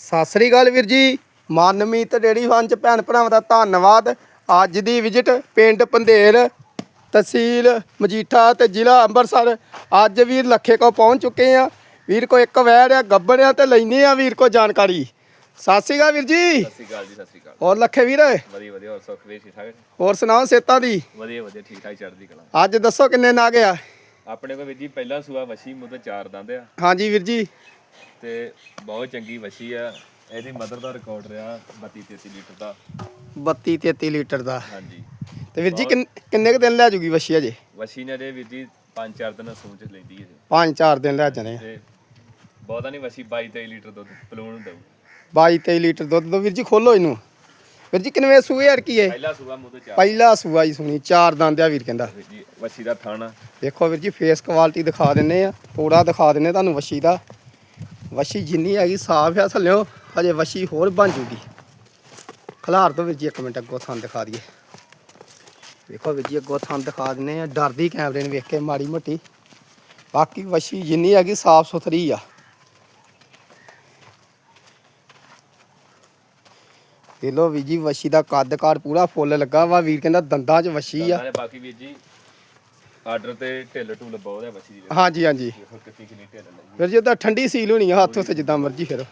ਸਤਿ ਸ੍ਰੀ ਅਕਾਲ ਵੀਰ ਜੀ। ਮਾਨਮੀਤ ਡੇੜੀ ਫਾਰਮ ਚ ਭੈਣ ਭਰਾਵਾਂ ਦਾ ਧੰਨਵਾਦ। ਅੱਜ ਦੀ ਵਿਜ਼ਿਟ ਪਿੰਡ ਪੰਧੇਰ ਤਹਿਸੀਲ ਮਜੀਠਾ ਤੇ ਜ਼ਿਲ੍ਹਾ ਅੰਮ੍ਰਿਤਸਰ। ਅੱਜ ਵੀਰ ਲੱਖੇ ਕੋ ਪਹੁੰਚ ਚੁੱਕੇ ਆ ਵੀਰ ਕੋ ਇੱਕ ਵੈੜ ਆ ਗੱਬੜ ਆ ਤੇ ਲੈਨੇ ਆ ਵੀਰ ਕੋ ਜਾਣਕਾਰੀ। ਸਤਿ ਸ੍ਰੀ ਅਕਾਲ ਵੀਰ ਜੀ। ਸਤਿ ਸ਼੍ਰੀ ਅਕਾਲ ਜੀ ਸਤਿ ਸ਼੍ਰੀ ਅਕਾਲ। ਹੋਰ ਲੱਖੇ ਵੀਰ? ਵਧੀਆ ਵਧੀਆ। ਹੋਰ ਸੁੱਖ ਵੀ ਠੀਕ ਠਾਕ? ਹੋਰ ਸੁਣਾਓ ਸੇਤਾਂ ਦੀ? ਵਧੀਆ ਵਧੀਆ। ਠੀਕ ਠਾਕ ਚੜ੍ਹਦੀ ਕਲਾ। ਅੱਜ ਦੱਸੋ ਕਿੰਨੇ ਨਾਗ ਆ? ਆਪਣੇ ਕੋਲ ਵੀਰ ਜੀ ਪਹਿਲਾ ਸੂਆ ਵਸ਼ੀ ਮੁੱਦ ਚਾਰ ਦੰਦ ਆ। ਹਾਂਜੀ ਵੀਰ ਜੀ। ਤੇ ਬਹੁਤ ਚੰਗੀ ਵਸ਼ੀ ਆ। ਇਹਦੀ ਮਦਰ ਦਾ ਰਿਕਾਰਡ ਰਿਹਾ 32 33 ਲੀਟਰ ਦਾ। 32 33 ਲੀਟਰ ਦਾ। ਹਾਂਜੀ। ਤੇ ਵੀਰ ਜੀ ਕਿੰਨ- ਕਿੰਨੇ ਕੁ ਦਿਨ ਲੈ ਜੂਗੀ ਵਸ਼ੀ ਅਜੇ? ਵਸ਼ੀ ਨੇ ਦੇ ਵੀਰ ਜੀ 5-4 ਦਿਨ ਸੂਚ ਲੈਂਦੀ ਹੈ। ਜੀ। ਪੰਜ ਚਾਰ ਦਿਨ ਲੈ ਜਾਣੇ ਆ। ਤੇ ਬਹੁਤਾ ਨਹੀਂ ਵਸ਼ੀ 22-23 ਲੀਟਰ ਦੁੱਧ ਪਲੂਣ ਦਊ। 22 23 ਲੀਟਰ ਦੁੱਧ ਦੋ। ਵੀਰ ਜੀ ਖੋਲੋ ਇਹਨੂੰ। ਵੀਰ ਜੀ ਕਿੰਨਵੇਂ ਸੂਏ ਯਾਰ ਕੀ ਹੈ ਪਹਿਲਾ ਸੂਆ ਮੁੱਦ ਚਾਰ। ਪਹਿਲਾ ਸੂਆ ਹੀ ਸੁਣੀ ਚਾਰ ਦੰਦ ਆ ਵੀਰ ਕਹਿੰਦਾ। ਵੀਰ ਜੀ ਵਸ਼ੀ ਦਾ ਥਾਣਾ ਦੇਖੋ ਵੀਰ ਜੀ ਫੇਸ ਕੁਆਲਿਟੀ ਦਿਖਾ ਦਿੰਨੇ ਆ। ਪੂਰਾ ਦਿਖਾ ਦਿੰਨੇ ਤੁਹਾਨੂੰ ਵਸ਼ੀ ਦਾ। ਵਸ਼ੀ ਜਿੰਨੀ ਹੈਗੀ ਸਾਫ਼ ਆ ਥੱਲਿਓ, ਹਜੇ ਵਸ਼ੀ ਹੋਰ ਬਣ ਜੂਗੀ। ਖਲਾਰ ਤੋਂ ਵੀਰ ਜੀ ਇੱਕ ਮਿੰਟ, ਅੱਗੋਂ ਥਾਂ ਦਿਖਾ ਦਈਏ। ਦੇਖੋ ਵੀਰ ਜੀ, ਅੱਗੋਂ ਥਾਂ ਦਿਖਾ ਦਿੰਨੇ ਆ। ਡਰਦੀ ਕੈਮਰੇ ਨੂੰ ਵੇਖ ਕੇ ਮਾੜੀ ਮੋਟੀ। ਬਾਕੀ ਵਸ਼ੀ ਜਿੰਨੀ ਹੈਗੀ ਸਾਫ਼ ਸੁਥਰੀ ਆ। ਇਹ ਲੋ ਵੀਰ ਜੀ, ਵਸ਼ੀ ਦਾ ਕੱਦ ਕਾਰ ਪੂਰਾ ਫੁੱਲ ਲੱਗਾ ਵਾ। ਵੀਰ ਕਹਿੰਦਾ ਦੰਦਾਂ 'ਚ ਵਸ਼ੀ ਆ। ਬਾਕੀ ਵੀਰ ਜੀ ਆਰਡਰ ਤੇ ਢਿੱਲ ਢੁੱਲ ਬਹੁਤ ਹੈ ਵਸ਼ੀ ਦੀ। ਹਾਂਜੀ ਹਾਂਜੀ। ਦੇਖੋ ਕਿੰਨੀ ਕਿੰਨੀ ਢਿੱਲ ਲੱਗੀ? ਵੀਰ ਜੀ ਤਾਂ ਠੰਡੀ ਸੀਲ ਹੋਣੀ ਆ ਹੱਥ ਉੱਤੇ ਜਿੱਦਾਂ ਮਰਜ਼ੀ ਫਿਰ।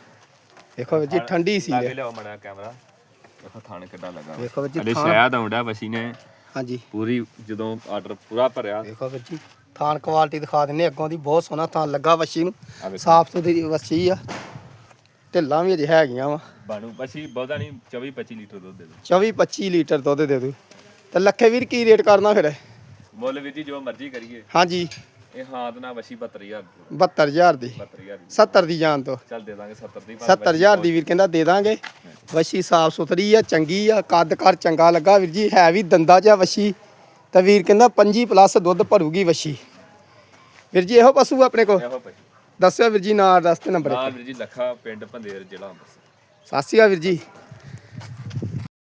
ਦੇਖੋ ਵੀਰ ਜੀ ਠੰਡੀ ਸੀਲ ਲਾਗੇ ਹੈ ਲਿਆਓ ਮੜਾ ਕੈਮਰਾ। ਦੇਖੋ ਥਾਣ ਕਿੱਡਾ ਲੱਗਾ। ਦੇਖੋ ਵੀਰ ਜੀ ਅਲੇ ਥਾਣ ਸ਼ਾਇਦ ਆਉਂਦਾ ਵਸ਼ੀ ਨੇ। ਹਾਂਜੀ। ਪੂਰੀ ਜਦੋਂ ਆਰਡਰ ਪੂਰਾ ਭਰਿਆ। ਦੇਖੋ ਵੀਰ ਜੀ ਥਾਨ ਕੁਆਲਿਟੀ ਦਿਖਾ ਦਿੰਨੇ ਅੱਗੋਂ ਦੀ ਬਹੁਤ ਸੋਹਣਾ ਥਾਨ ਲੱਗਾ ਵੱਛੀ ਨੂੰ। ਵੇਖੋ। ਸਾਫ਼ ਸੁਥਰੀ ਵੱਛੀ ਆ। ਢਿੱਲਾਂ ਵੀ ਅਜੇ ਹੈਗੀਆਂ ਵਾ। ਬਾਣੂ ਵਸ਼ੀ ਬਹੁਤਾ ਨਹੀਂ 24 25 ਲੀਟਰ ਦੁੱਧ ਦੇ ਦੋ 24 25 ਲੀਟਰ ਦੁੱਧ ਦੇ ਦੂ ਤੇ ਲੱਖੇ ਵੀਰ ਕੀ ਰੇਟ ਕਰਨਾ ਫਿਰ? ਮੁੱਲ ਵੀਰ ਜੀ ਜੋ ਮਰਜ਼ੀ ਕਰੀਏ। ਹਾਂਜੀ। ਇਹ ਹਾਂ ਤੇ ਨਾ ਵਸ਼ੀ 72000 ਦੀ। 72000 ਦੀ। 72000 ਦੀ। 70 ਦੀ ਜਾਨ ਤੋਂ। ਚੱਲ ਦੇ ਦਾਂਗੇ 70 ਦੀ 70000 ਦੀ ਵੀਰ ਕਹਿੰਦਾ ਦੇ ਦਾਂਗੇ। ਵੱਛੀ ਸਾਫ਼ ਸੁਥਰੀ ਆ ਚੰਗੀ ਆ ਕੱਦ ਕਰ ਚੰਗਾ ਲੱਗਾ ਵੀਰ ਜੀ ਹੈ ਵੀ ਦੰਦਾ ਜਿਹਾ ਵੱਛੀ ਤਾਂ ਵੀਰ ਕਹਿੰਦਾ 25 ਪਲੱਸ ਦੁੱਧ ਭਰੂਗੀ ਵੱਛੀ ਵੀਰ ਜੀ ਇਹੋ ਪਸ਼ੂ ਆਪਣੇ ਕੋਲ? ਦੱਸਿਓ ਵੀਰ ਜੀ ਨਾਂ ਦੱਸ ਤੇ ਨੰਬਰ ਨਾ ਵੀਰ ਜੀ ਲੱਖਾ ਪਿੰਡ ਪੰਦੇਰ ਜ਼ਿਲ੍ਹਾ ਅੰਮ੍ਰਿਤਸਰ। ਅਕਾਲ ਵੀਰ ਜੀ।